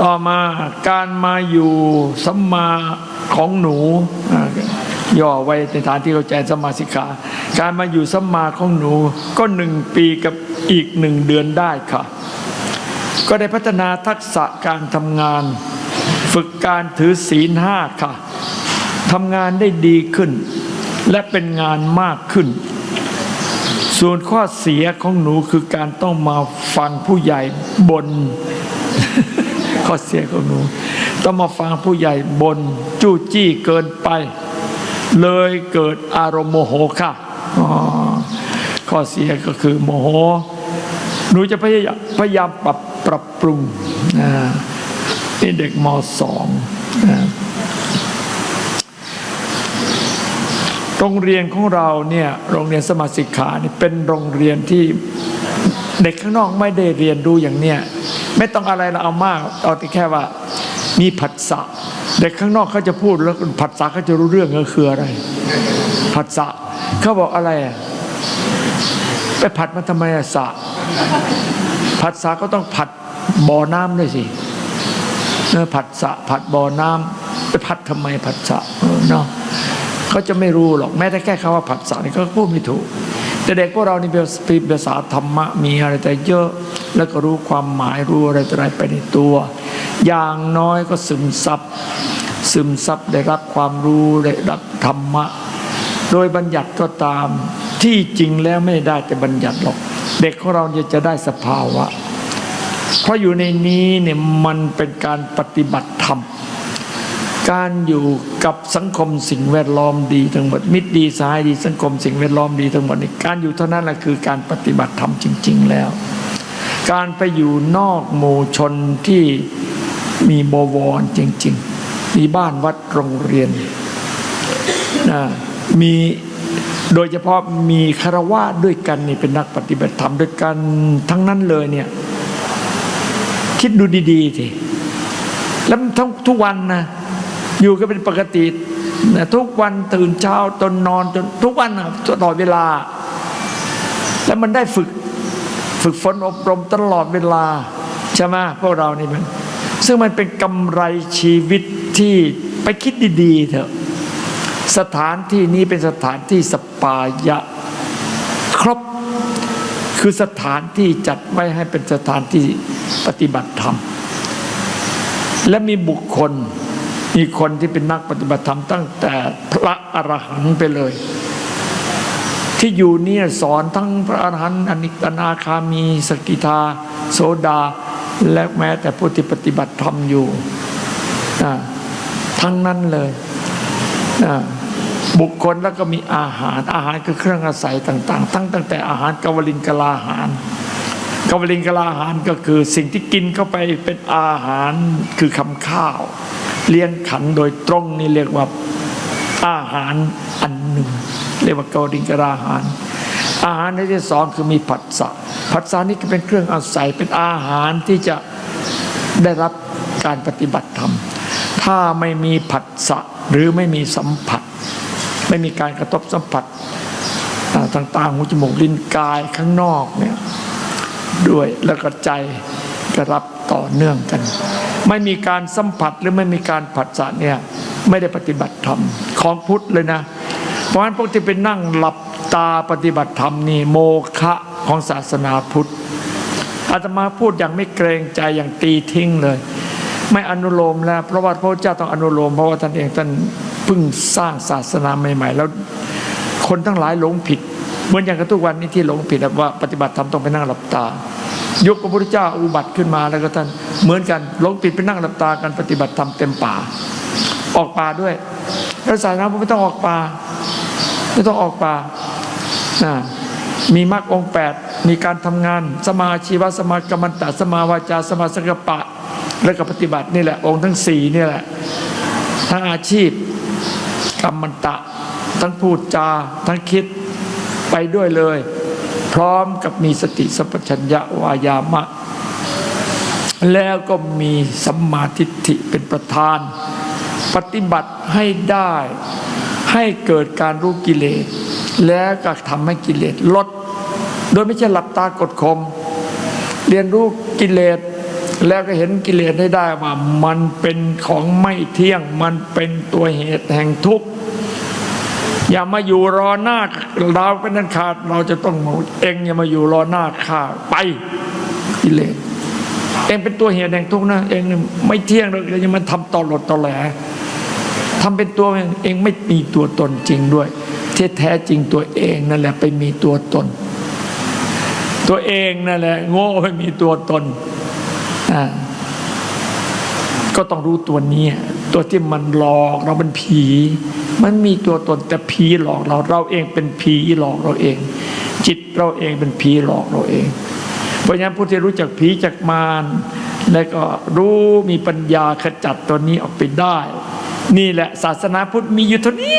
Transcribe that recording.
ต่อมาการมาอยู่สัมมาของหนูย่อไว้ในฐานที่เข้าใจสัมมาสิกขาการมาอยู่สัมมาของหนูก็หนึ่งปีกับอีกหนึ่งเดือนได้ค่ะ ก็ได้พัฒนาทักษะการทำงาน ฝึกการถือศีลห้าค่ะทำงานได้ดีขึ้น และเป็นงานมากขึ้น ส่วนข้อเสียของหนูคือการต้องมาฟังผู้ใหญ่บน ข้อเสียของหนู ต้องมาฟังผู้ใหญ่บนจู้จี้เกินไป เลยเกิดอารมณ์โมโหค่ะข้อเสียก็คือโมโห หนูจะพยายามพยายามปรับปรับปรุงนี่เด็กมสองโรงเรียนของเราเนี่ยโรงเรียนสมาสิกขานี่เป็นโรงเรียนที่เด็กข้างนอกไม่ได้เรียนรู้อย่างเนี้ย ไม่ต้องอะไรเราเอามาก เอาแต่แค่ว่า มีผัสสะเด็กข้างนอกเขาจะพูดแล้วผัสสะเขาจะรู้เรื่องก็คืออะไร ผัสสะเขาบอกอะไรอะไปผัดมันทำไมอะสะผัดสะก็ต้องผัดบ่อน้ำด้วยสิเออผัดสะผัดบ่อน้ำไปผัดทำไมผัดสะเนาะเขาจะไม่รู้หรอกแม้แต่แค่คำว่าผัดสะนี่เขาก็พูดไม่ถูก เด็กพวกเรานี่เป็นภาษาธรรมะมีอะไรแต่เยอะแล้วก็รู้ความหมายรู้อะไรต่ออะไรไปในตัว อย่างน้อยก็ซึมซับซึมซับได้รับความรู้ได้รับธรรมะ โดยบัญญัติก็ตามที่จริงแล้วไม่ได้แต่บัญญัติหรอก เด็กของเราจะได้สภาวะ เพราะอยู่ในนี้เนี่ยมันเป็นการปฏิบัติธรรม การอยู่กับสังคมสิ่งแวดล้อมดีทั้งหมด มิตรดีสายดีสังคมสิ่งแวดล้อมดีทั้งหมดนี่การอยู่เท่านั้นแหละคือการปฏิบัติธรรมจริง ๆ แล้ว การไปอยู่นอกหมู่ชนที่มีบวรจริง ๆ มีบ้านวัดโรงเรียนนะมีโดยเฉพาะมีคารวะด้วยกันนี่เป็นนักปฏิบัติธรรมด้วยกันทั้งนั้นเลยเนี่ยคิดดูดีๆทีแล้วทั้งทุกวันนะ อยู่กันเป็นปกตินะทุกวันตื่นเช้าจนนอนจนทุกวันตลอดเวลา แล้วมันได้ฝึกฝึกฝนอบรมตลอดเวลาใช่ไหมพวกเรานี่มัน ซึ่งมันเป็นกำไรชีวิตที่ไปคิดดีๆเถอะสถานที่นี้เป็นสถานที่สปายะครบคือสถานที่จัดไว้ให้เป็นสถานที่ปฏิบัติธรรม และมีบุคคล มีคนที่เป็นนักปฏิบัติธรรมตั้งแต่พระอรหันต์ไปเลย ที่อยู่เนี่ยสอนทั้งพระอรหันต์อนิกนาคามีสกิทา โสดา และแม้แต่ผู้ที่ปฏิบัติธรรมอยู่ ทั้งนั้นเลย บุคคลแล้วก็มีอาหารอาหารคือเครื่องอาศัยต่าง ๆ ทั้งตั้งแต่อาหารกวลินกลาอาหาร กวลิงกลาอาหารก็คือสิ่งที่กินเข้าไปเป็นอาหารคือคำข้าว เลี้ยงขันโดยตรงนี่เรียกว่าอาหารอันหนึ่ง เรียกว่ากวลิงกลาอาหาร อาหารในที่สองคือมีผัสสะผัสสะนี่ก็เป็นเครื่องอาศัยเป็นอาหารที่จะได้รับการปฏิบัติธรรม ถ้าไม่มีผัสสะหรือไม่มีสัมผัส ไม่มีการกระทบสัมผัสต่างๆหูจมูกลิ้นกายข้างนอกเนี่ย ด้วยแล้วก็ใจก็รับต่อเนื่องกัน ไม่มีการสัมผัสหรือไม่มีการผัสสะเนี่ยไม่ได้ปฏิบัติธรรมของพุทธเลยนะ เพราะฉะนั้นพวกที่ไปนั่งหลับตาปฏิบัติธรรมนี่โมฆะของศาสนาพุทธอาตมาพูดอย่างไม่เกรงใจอย่างตีทิ้งเลย ไม่อนุโลมแล้ว เพราะว่าพระเจ้าต้องอนุโลมเพราะว่าท่านเองท่านเพิ่งสร้างศาสนาใหม่ ๆ แล้วคนทั้งหลายหลงผิด เหมือนอย่างกับทุกวันนี้ที่หลงผิดว่าปฏิบัติธรรมต้องไปนั่งหลับตายกพระพุทธเจ้าอุบัติขึ้นมาแล้วก็ท่านเหมือนกันหลงผิดไปนั่งหลับตากันปฏิบัติธรรมเต็มป่า ออกป่าด้วยแล้วสายน้ำไม่ต้องออกป่าไม่ต้องออกป่านะมีมรรคองแปดมีการทำงาน สมาชีวะสมากรรมันตะสมาวาจาสมาสังกปปะ แล้วก็ปฏิบัตินี่แหละองค์ทั้งสี่นี่แหละทั้งอาชีพกรรมันตะ ทั้งพูดจา ทั้งคิด ไปด้วยเลย พร้อมกับมีสติสัมปชัญญะวายามะ แล้วก็มีสัมมาทิฏฐิเป็นประธาน ปฏิบัติให้ได้ ให้เกิดการรู้กิเลส แล้วก็ทำให้กิเลสลด โดยไม่ใช่หลับตากดข่มเรียนรู้กิเลสแล้วก็เห็นกิเลสให้ได้ว่า มันเป็นของไม่เที่ยง มันเป็นตัวเหตุแห่งทุกข์ อย่ามาอยู่รอหน้าเราเป็นนันขาด เราจะต้องเองอย่ามาอยู่รอหน้าข้าไปกิเลสเองเป็นตัวเหตุแห่งทุกข์นะเองไม่เที่ยงหรอกอย่ามาทำตอหลดตอแหลทำเป็นตัวเองเองไม่มีตัวตนจริงด้วยที่แท้จริงตัวเองนั่นแหละไปมีตัวตน ตัวเองนั่นแหละ โง่ไม่มีตัวตนอ่าก็ต้องรู้ตัวเนี้ยตัวที่มันหลอกเราเป็นผี มันมีตัวตนแต่ผีหลอกเราเราเองเป็นผีหลอกเราเอง จิตเราเองเป็นผีหลอกเราเอง เพราะฉะนั้นผู้ที่รู้จักผีจักมารและก็รู้มีปัญญาขจัดตัวนี้ออกไปได้ นี่แหละศาสนาพุทธมีอยู่เท่านี้